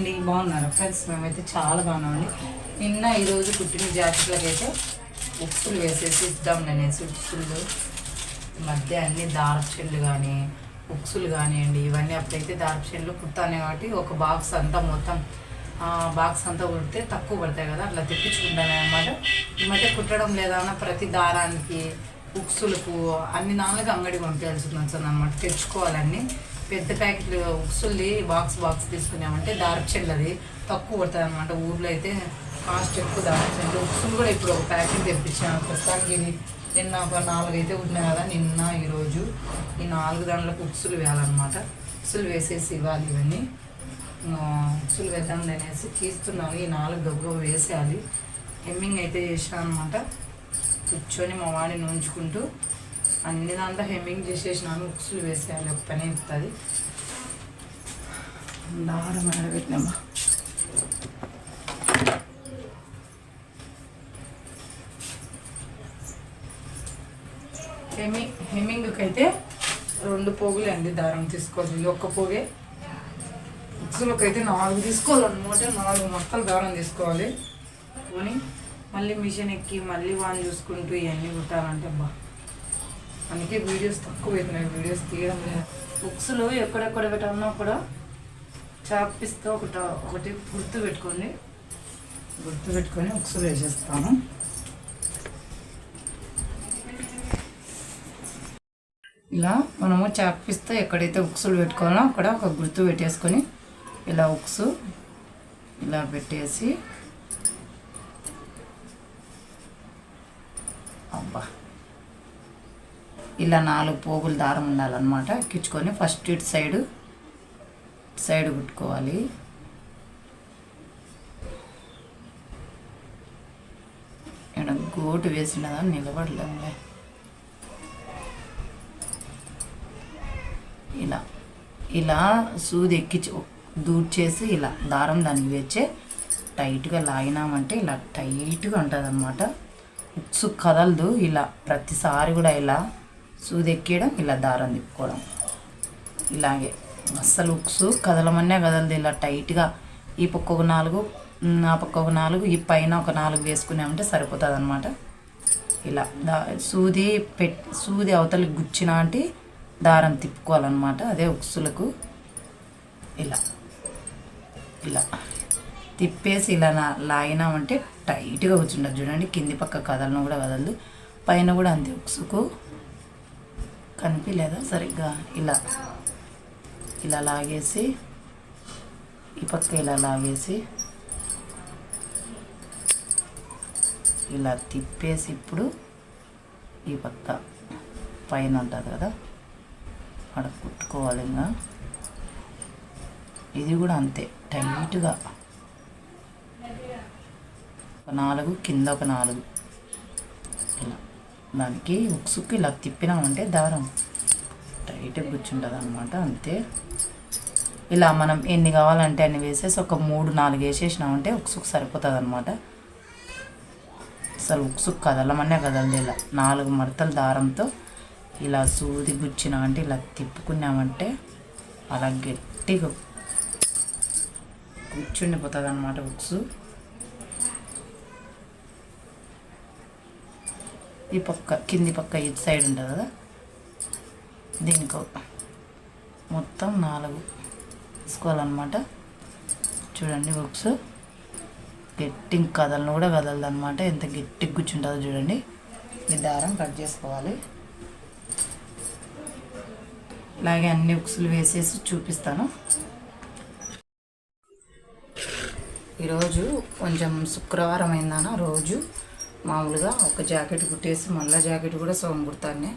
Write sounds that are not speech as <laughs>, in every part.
అండి బాగున్నారు? ఫ్రెండ్స్ మేమైతే చాలా బాగున్నామండి. నిన్న ఈరోజు కుట్టిన జాకెట్లకి అయితే ఉక్సులు వేసేసి ఇద్దాం అనేసి ఉప్పులు ఈ మధ్య అన్ని దారచెండ్లు చెట్లు కానీ ఉక్సులు కానివ్వండి ఇవన్నీ అప్పుడైతే దారచెండ్లు చెట్లు కుట్టానే కాబట్టి ఒక బాక్స్ అంతా మొత్తం బాక్స్ అంతా కుడితే తక్కువ పడతాయి కదా అట్లా తెప్పించుకుంటాను అనమాట ఈ మధ్య కుట్టడం లేదన్నా ప్రతి దారానికి ఉక్సులకు అన్ని నాలుగు అంగడి పంపించాల్సి ఉంది అనమాట తెచ్చుకోవాలన్నీ. పెద్ద ప్యాకెట్లు ఉక్సుల్ది బాక్స్ బాక్స్ తీసుకున్నామంటే దారపు అది. తక్కువ పడుతుంది అనమాట ఊర్లో అయితే కాస్ట్ ఎక్కువ దారపు ఉక్సులు కూడా ఇప్పుడు ఒక ప్యాకెట్ తెప్పించాను ప్రస్తుతానికి నిన్న ఒక నాలుగు అయితే ఉన్నాయి కదా నిన్న ఈరోజు ఈ నాలుగు దాంట్లోకి ఉక్సులు వేయాలన్నమాట. ఉక్సులు వేసేసి ఇవ్వాలి ఇవన్నీ. ఉక్సులు వేద్దాం అనేసి తీస్తున్నాను. ఈ నాలుగు గబ్బు వేసేయాలి. హెమ్మింగ్ అయితే చేసాను అనమాట కూర్చొని మా వాడిని ఉంచుకుంటూ అన్ని దాంట్లో హెమ్మింగ్ చేసేసినాను ఉక్సులు వేసేయాలి ఒక పని ఇస్తుంది దారం ఆడబెట్టినమ్మా హెమి హెమ్మింగ్కి అయితే రెండు పోగులే అండి దారం తీసుకోవాలి. ఒక్క పోగే ఉక్సులకు అయితే నాలుగు తీసుకోవాలన్నమాట నాలుగు మొక్కలు దారం తీసుకోవాలి. కొని మళ్ళీ మిషన్ ఎక్కి మళ్ళీ వాళ్ళు చూసుకుంటూ ఇవన్నీ కుట్టాలంటే బా అందుకే వీడియోస్ తక్కువ అవుతున్నాయి. వీడియోస్ తీయడం లేదు. బుక్స్లో ఎక్కడెక్కడ పెట్టాలన్నా కూడా చాపిస్తూ ఒకట ఒకటి గుర్తు పెట్టుకోండి. గుర్తు పెట్టుకొని బుక్స్లో వేసేస్తాను. ఇలా మనము చాపిస్తూ ఎక్కడైతే ఉక్సులు పెట్టుకోవాలో అక్కడ ఒక గుర్తు పెట్టేసుకొని ఇలా ఉక్సు ఇలా పెట్టేసి అబ్బా ఇలా నాలుగు పోగులు దారం ఉండాలన్నమాట. ఎక్కించుకొని ఫస్ట్ ఇటు సైడ్ సైడ్ కుట్టుకోవాలి. ఇక్కడ గోటు వేసినదా నిలబడలేములే ఇలా ఇలా సూది ఎక్కించి దూడ్చేసి ఇలా దారం దానికి వేచే టైట్గా లాగినామంటే ఇలా టైట్గా ఉంటుంది అనమాట ఉక్సు కదలదు. ఇలా ప్రతిసారి కూడా ఇలా సూది ఎక్కియడం ఇలా దారం తిప్పుకోవడం. ఇలాగే అస్సలు ఉక్సు కదలమనే కదలదు ఇలా టైట్గా ఈ పక్క ఒక నాలుగు ఆ పక్క ఒక నాలుగు ఈ పైన ఒక నాలుగు వేసుకున్నామంటే సరిపోతుంది అనమాట ఇలా దా సూది పెట్ సూది అవతలకి గుచ్చినాంటి దారం తిప్పుకోవాలన్నమాట అదే ఉక్సులకు. ఇలా ఇలా తిప్పేసి ఇలా లాగినామంటే టైట్గా కూర్చుంటుంది చూడండి కింది పక్క కదలను కూడా కదలదు పైన కూడా అంతే ఉక్సుకు. కనిపించలేదా సరిగ్గా ఇలా ఇలా లాగేసి ఈ పక్క ఇలా లాగేసి ఇలా తిప్పేసి ఇప్పుడు ఈ పక్క పైన ఉంటుంది కదా? అక్కడ కుట్టుకోవాలి ఇంకా. ఇది కూడా అంతే టైట్గా. ఒక నాలుగు కింద ఒక నాలుగు. దానికి ఉక్సుక్కి ఇలా తిప్పినామంటే దారం. టైట్గా కూర్చుంటుంది అనమాట అంతే. ఇలా మనం ఎన్ని కావాలంటే అన్ని వేసేసి ఒక మూడు నాలుగు వేసేసినామంటే ఉక్సుకు సరిపోతుంది అనమాట అసలు ఉక్సుకు కదలమనే కదలదు ఇలా. నాలుగు మడతల దారంతో ఇలా సూది గుచ్చినామంటే ఇలా తిప్పుకున్నామంటే అలా గట్టిగా కూర్చుండిపోతుంది అనమాట ఉక్సు. ఈ పక్క కింది పక్క ఇటు సైడ్ ఉంటుంది కదా? దీనికి మొత్తం నాలుగు తీసుకోవాలన్నమాట చూడండి బుక్స్. గట్టి కదలను కూడా కదలదు అనమాట ఎంత గట్టి కూర్చుంటుందో చూడండి. ఈ దారం కట్ చేసుకోవాలి. ఇలాగే అన్ని ఉక్సులు వేసేసి చూపిస్తాను. ఈరోజు కొంచెం శుక్రవారం అయిందన రోజు. మామూలుగా ఒక జాకెట్ కుట్టేసి మళ్ళీ జాకెట్ కూడా సోమ కుడతానే.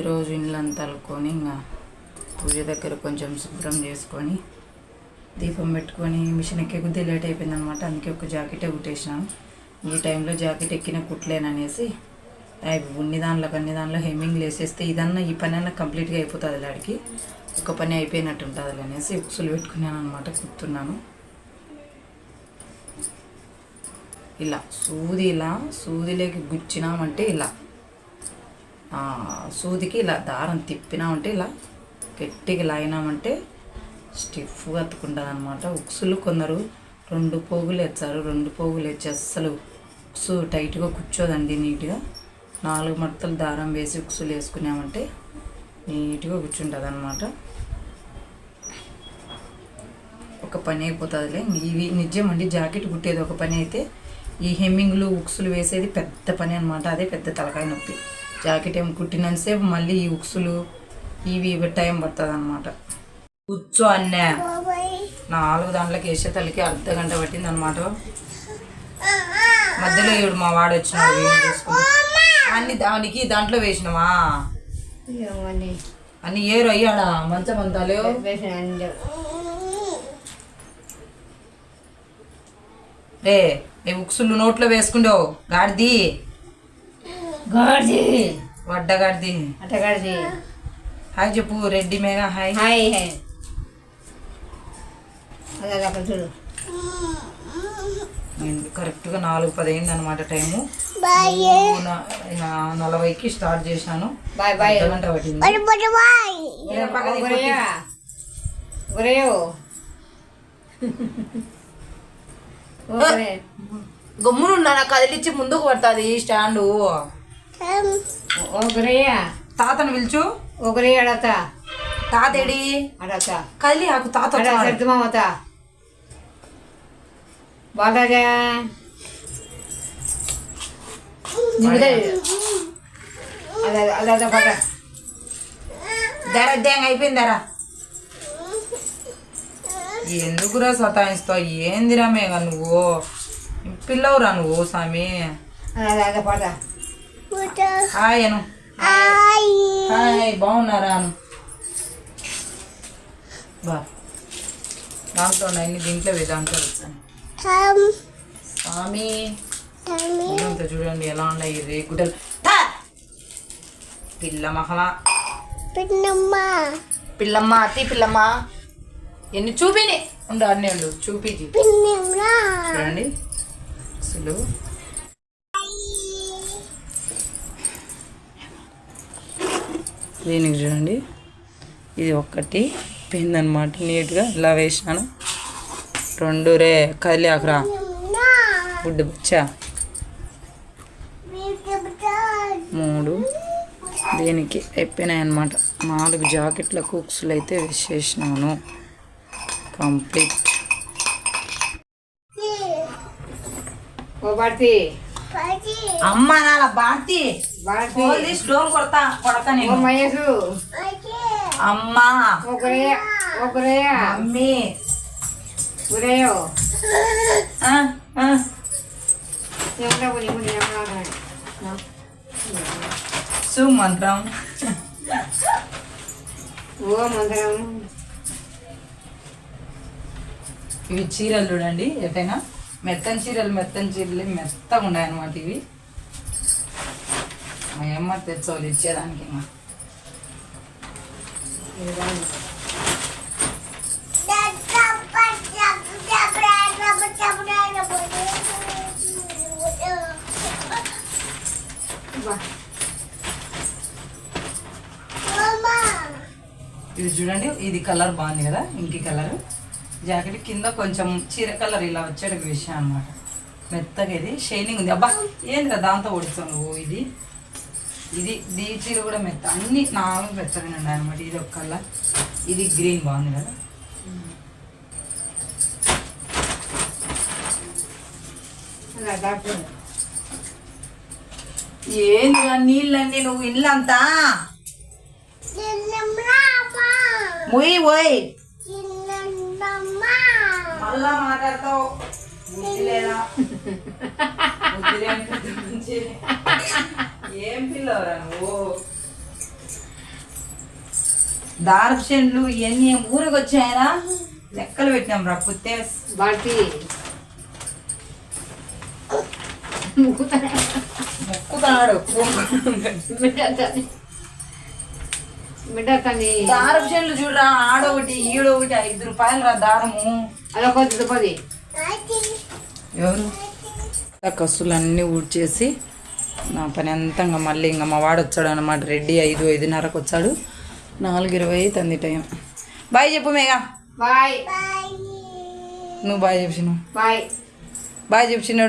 ఈరోజు ఇండ్లంతా అలుకొని ఇంకా పూజ దగ్గర కొంచెం శుభ్రం చేసుకొని దీపం పెట్టుకొని మిషన్ ఎక్కే కొద్దీ లేట్ అయిపోయింది అనమాట అందుకే ఒక జాకెటే కుట్టేసినాను. ఈ టైంలో జాకెట్ ఎక్కిన కుట్టలేననేసి అవి ఉన్ని దానిలో అన్ని దానిలో హెమ్మింగ్ వేసేస్తే ఇదన్నా ఈ పని అన్నా కంప్లీట్గా అయిపోతుంది లాడికి. ఒక పని అయిపోయినట్టు ఉంటుంది అనేసి ఉక్సులు పెట్టుకున్నాను అనమాట కుట్టున్నాను ఇలా సూది ఇలా సూదిలోకి గుచ్చినామంటే ఇలా. సూదికి ఇలా దారం తిప్పినామంటే ఇలా గట్టిగా లాగినామంటే స్టిఫ్గా అతుకుంటుంది అనమాట ఉక్సులు కొందరు రెండు పోగులు ఎచ్చారు రెండు పోగులు ఎచ్చి అస్సలు ఉక్సు టైట్గా కూర్చోదండి నీట్గా. నాలుగు మడతలు దారం వేసి ఉక్సులు వేసుకున్నామంటే నీట్గా కూర్చుంటుంది అనమాట ఒక పని అయిపోతుందిలే. ఇవి నిజం అండి జాకెట్ కుట్టేది ఒక పని అయితే ఈ హెమ్మింగ్లు ఉక్సులు వేసేది పెద్ద పని అనమాట అదే పెద్ద తలకాయ నొప్పి. జాకెట్ ఏం కుట్టినంతసేపు మళ్ళీ ఈ ఉక్సులు ఇవి ఇవి టైం పడుతుంది అనమాట కూర్చో అన్నా. నాలుగు దాంట్లోకి వేసే తల్లికి అర్ధ గంట పట్టింది అనమాట మధ్యలో ఇవిడు మా వాడు వచ్చినాడు అన్ని దానికి దాంట్లో వేసినవా? అన్ని ఏరు అయ్యాడా? మంచం అంతా లేవు? రే నీ ఉక్సులు నోట్లో వేసుకుండవు. గాడిది. గాడిది. వడ్డ గాడిది అట్టగాడిది హాయ్ చెప్పు Reddy Megha hi. Hi hi. అదే అక్కడ చూడు. కరెక్ట్గా నాలుగు పదైంది అనమాట టైము నలభైకి స్టార్ట్ చేశాను. Bye bye. గంట పట్టింది. <laughs> గమ్మును నా కదిలిచ్చి ముందుకు పడుతుంది ఈ స్టాండు. ఒరేయా తాతను పిలుచు. ఒకరే అడత. తాతేడి? అడత. కదిలి ఆకు తాత. సర్దుమావత బాలరాజా. అదే అదే పడ దర దేంగ అయిపోయిందరా ఎందుకురా సతాయిస్తావు? ఏందిరా మేఘ నువ్వు? పిల్లవురా నువ్వు స్వామి హాయ్ అను. హాయ్. బాగున్నారా అను? బా. దాంట్లో ఉన్నాయి, దీంట్లో దాంట్లో వచ్చాను స్వామి చూడండి ఎలా ఉన్నాయి తా! పిల్ల మహల పిల్లమ్మ అతి పిల్లమ్మ. ఎన్ని చూపిని? ఉండు అన్నీ ఉండు చూపించి చూడండి. అసలు. దీనికి చూడండి. ఇది ఒక్కటి పోయిందనమాట నీట్గా ఇలా వేసినాను. రెండు రే కదిలి గుడ్డు బచ్చా. మూడు. దీనికి అయిపోయినాయి అనమాట నాలుగు జాకెట్ల కుక్స్లు అయితే వేసేసినాను. కంప్లీట్. ఓ భారతి. అమ్మ నాల భారతి. భారతి. పోలీస్ డోర్ కొడతా కొడతా ఓ నేను మహేషు అమ్మా. ఒకరే ఒకరే మమ్మీ. ఒరేయో ఆ, ఆ. ఏమన్నా పోనీ పోనీ ఏమన్నా సుమంత్రం. ఓ మంత్రం. ఇవి చీరలు చూడండి ఎటైనా. మెత్తని చీరలు మెత్తని చీరలు మెత్తగా ఉన్నాయి అనమాట ఇవి. మా అమ్మ తెచ్చోళ్ళు ఇచ్చేదానికి ఇది చూడండి ఇది కలర్ బాగుంది కదా ఇంటి కలర్. జాకెట్ కింద కొంచెం చీర కలర్ ఇలా వచ్చేటకు విషయం అనమాట మెత్తగా ఇది షైనింగ్ ఉంది. అబ్బా ఏంద్రా దాంతో ఓడిస్తావు నువ్వు ఇది? ఇది దీ చీర కూడా మెత్త. అన్ని నాలుగు మెత్తగా ఉన్నాయి అనమాట ఇది ఒక కలర్ ఇది గ్రీన్ బాగుంది కదా. ఏందిరా నీళ్ళండి నువ్వు ఇల్లంతా? మొయ్ ఓయ్ మళ్ళా మాట్లాడతావు? బుద్ధి లేదా? బుద్ధి లేని పెద్ద మనిషి. ఏం పిల్లవరా నువ్వు? దారపు చెండ్లు ఇవన్నీ ఊరికి వచ్చాయరా లెక్కలు పెట్టాం రా పుత్తే భారతి మొక్కుతున్నాడు బిడ్డ దారపు చెండ్లు చూడరా ఆడొకటి ఈడొకటి ఐదు రూపాయలు రా దారము. అదొకటి పది ఎవరు? కసులు అన్నీ ఊడ్చేసి నా పని అంతా ఇంకా మళ్ళీ ఇంకా మా వాడు వచ్చాడు అనమాట రెడ్డి ఐదు ఐదున్నరకు వచ్చాడు. నాలుగు ఇరవై తంది టైం. బాయ్ చెప్పు మేఘా. బాయ్. నువ్వు బాయ్ చెప్పినావు బాయ్. బాయ్ చెప్పినాడు